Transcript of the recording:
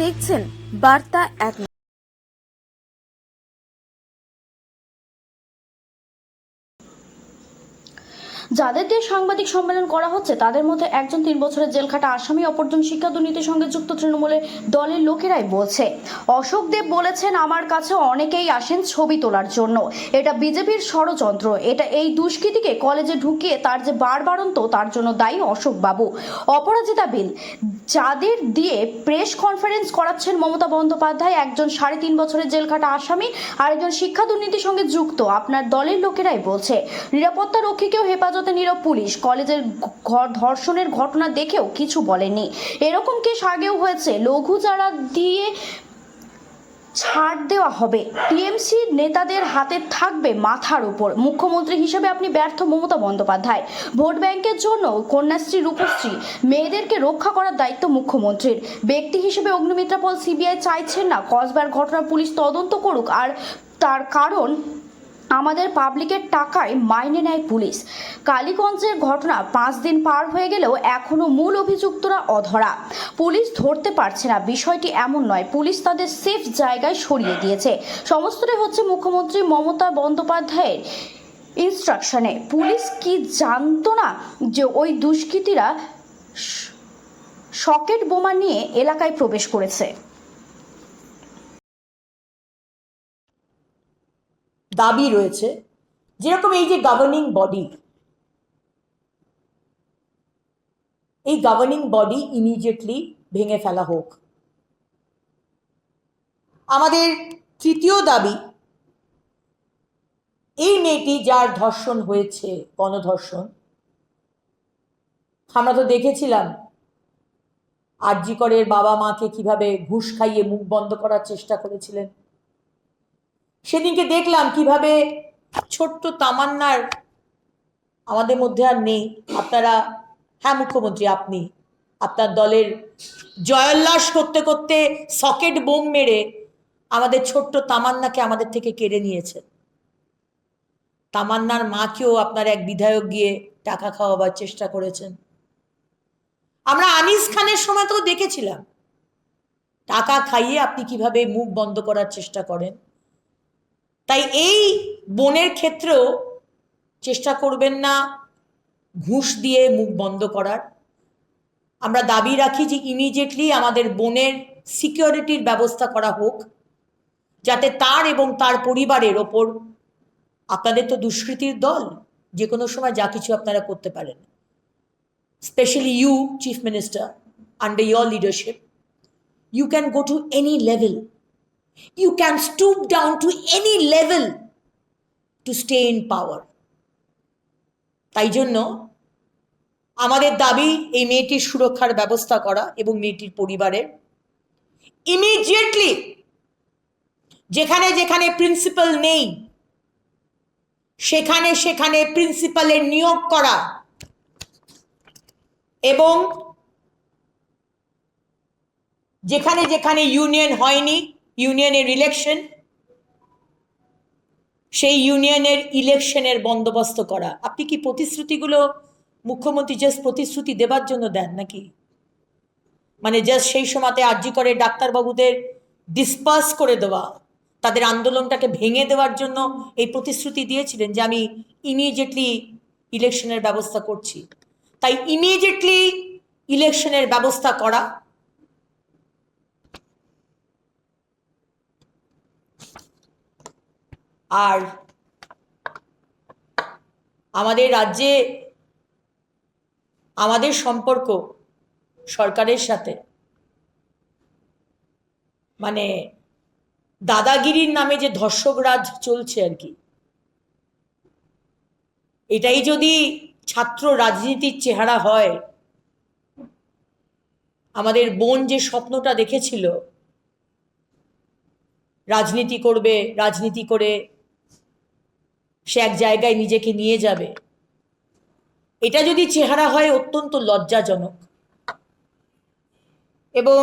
দেখছেন বার্তা এক যাদের দিয়ে সাংবাদিক সম্মেলন করা হচ্ছে, তাদের মধ্যে একজন তিন বছরের জেল খাটা আসামি, অপরজন শিক্ষা দুর্নীতির সঙ্গে যুক্ত তৃণমূলের দলের লোকেরাই বলছে। অশোক দেব বলেছেন, আমার কাছে অনেকেই আসেন ছবি তোলার জন্য। এটা বিজেপির ষড়যন্ত্র। এটা এই দুষ্কৃতীকে কলেজে ঢুকিয়ে তার যে বারবারন্ত, তার জন্য দায়ী অশোক বাবু। অপরাজিতা বিল, যাদের দিয়ে প্রেস কনফারেন্স করাচ্ছেন মমতা বন্দ্যোপাধ্যায়, একজন সাড়ে তিন বছরের জেল খাটা আসামি আর একজন শিক্ষা দুর্নীতির সঙ্গে যুক্ত। আপনার দলের লোকেরাই বলছে। নিরাপত্তা রক্ষীকেও হেফাজতে নিল পুলিশ কলেজের ধর্ষণের ঘটনা দেখেও কিছু বলেনি। এরকম কেস আগেও হয়েছে। লঘু যারা দিয়ে ছাড় দেওয়া হবে। টিএমসি নেতাদের হাতে থাকবে মাথার উপর। মুখ্যমন্ত্রী হিসেবে আপনি ব্যর্থ মমতা বন্দ্যোপাধ্যায়। ভোট ব্যাংকের জন্য কন্যাশ্রী, রূপশ্রী, মেয়েদেরকে রক্ষা করার দায়িত্ব মুখ্যমন্ত্রীর। ব্যক্তি হিসেবে অগ্নিমিত্রা পল সিবিআই চাইছেন না। কসবার ঘটনা পুলিশ তদন্ত করুক। আর তার কারণ আমাদের পাবলিকের টাকায় মাইনে নেয় পুলিশ। কালীগঞ্জের ঘটনা পাঁচ দিন পার হয়ে গেলেও এখনও মূল অভিযুক্তরা অধরা। পুলিশ ধরতে পারছে না, বিষয়টি এমন নয়, পুলিশ তাদের সেফ জায়গায় সরিয়ে দিয়েছে। সমস্তটাই হচ্ছে মুখ্যমন্ত্রী মমতা বন্দ্যোপাধ্যায়ের ইনস্ট্রাকশনে পুলিশ কি জানতো না যে ওই দুষ্কৃতীরা শ- সকেট বোমা নিয়ে এলাকায় প্রবেশ করেছে? দাবি রয়েছে, যেরকম এই যে গভর্নিং বডি এই গভর্নিং বডি ইমিডিয়েটলি ভেঙে ফেলা হোক। আমাদের তৃতীয় দাবি, এই মেয়েটি যার ধর্ষণ হয়েছে, গণধর্ষণ, আমরা তো দেখেছিলাম, আরজি করের বাবা মাকে কীভাবে ঘুষ খাইয়ে মুখ বন্ধ করার চেষ্টা করেছিলেন। সেদিনকে দেখলাম কীভাবে ছোট্ট তামান্নার আমাদের মধ্যে আর নেই। আপনারা হ্যাঁ মুখ্যমন্ত্রী, আপনি। আপনার দলের জয়োল্লাস করতে করতে সকেট বোম মেরে আমাদের ছোট্ট তামান্নাকে আমাদের থেকে কেড়ে নিয়েছে। তামান্নার মাকেও আপনার এক বিধায়ক গিয়ে টাকা খাওয়াবার চেষ্টা করেছেন। আমরা আনিস খানের সময় তো দেখেছিলাম। টাকা খাইয়ে আপনি কীভাবে মুখ বন্ধ করার চেষ্টা করেন? তাই এই বোনের ক্ষেত্রেও চেষ্টা করবেন না ঘুষ দিয়ে মুখ বন্ধ করার। আমরা দাবি রাখি যে ইমিডিয়েটলি আমাদের বোনের সিকিউরিটির ব্যবস্থা করা হোক, যাতে তার এবং তার পরিবারের ওপর আপনাদের তো দুষ্কৃতির দল যে কোনো সময় যা কিছু আপনারা করতে পারেন। Specially you chief minister under your leadership you can go to any level you can stoop down to any level to stay in power. তাই জন্য আমাদের দাবি এই মেয়েটির সুরক্ষার ব্যবস্থা করা এবং মেয়েটির পরিবারের। ইমিডিয়েটলি যেখানে যেখানে প্রিন্সিপাল নেই, সেখানে সেখানে প্রিন্সিপালের নিয়োগ করা এবং যেখানে যেখানে ইউনিয়ন হয়নি ইউনিয়নের ইলেকশন সেই ইউনিয়নের ইলেকশনের বন্দোবস্ত করা। আপনি কি প্রতিশ্রুতিগুলো মুখ্যমন্ত্রী জাস্ট প্রতিশ্রুতি দেবার জন্য দেন নাকি? মানে জাস্ট সেই সময়তে আর্জি করে ডাক্তারবাবুদের ডিসপার্স করে দেওয়া, তাদের আন্দোলনটাকে ভেঙে দেওয়ার জন্য এই প্রতিশ্রুতি দিয়েছিলেন যে আমি ইমিডিয়েটলি ইলেকশনের ব্যবস্থা করছি। তাই ইমিডিয়েটলি ইলেকশনের ব্যবস্থা করা আর আমাদের রাজ্যে, আমাদের সম্পর্ক সরকারের সাথে। মানে দাদাগিরির নামে যে ধর্ষক রাজ চলছে আর কি। এটাই যদি ছাত্র রাজনীতির চেহারা হয়, আমাদের বোন যে স্বপ্নটা দেখেছিল, রাজনীতি করবে, রাজনীতি করে সে এক জায়গায় নিজেকে নিয়ে যাবে। এটা যদি চেহারা হয় অত্যন্ত লজ্জাজনক। এবং